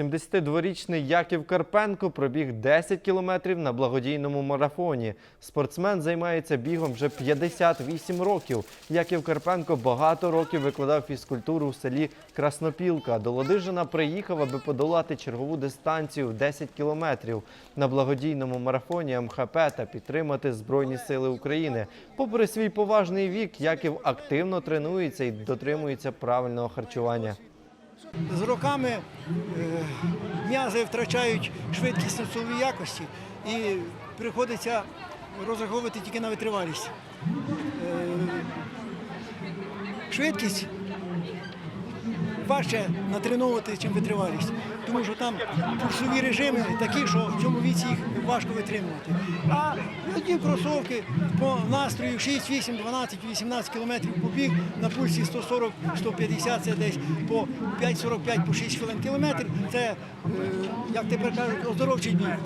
72-річний Яків Карпенко пробіг 10 кілометрів на благодійному марафоні. Спортсмен займається бігом вже 58 років. Яків Карпенко багато років викладав фізкультуру в селі Краснопілка. До Ладижина приїхав, аби подолати чергову дистанцію в 10 кілометрів на благодійному марафоні МХП та підтримати Збройні Сили України. Попри свій поважний вік, Яків активно тренується і дотримується правильного харчування. З роками е, м'язи втрачають швидкість силові якості і приходиться розраховувати тільки на витривалість. Е, швидкість важче натреновувати, ніж витривалість, тому що там пульсові режими такі, що в цьому віці їх важко витримувати. А одні кросовки по настрою 6, 8, 12, 18 кілометрів побіг на пульсі 140, 150, це десь по 5,45, по 6 хвилин кілометр. Це, е, як тепер кажуть, оздоровчий біг.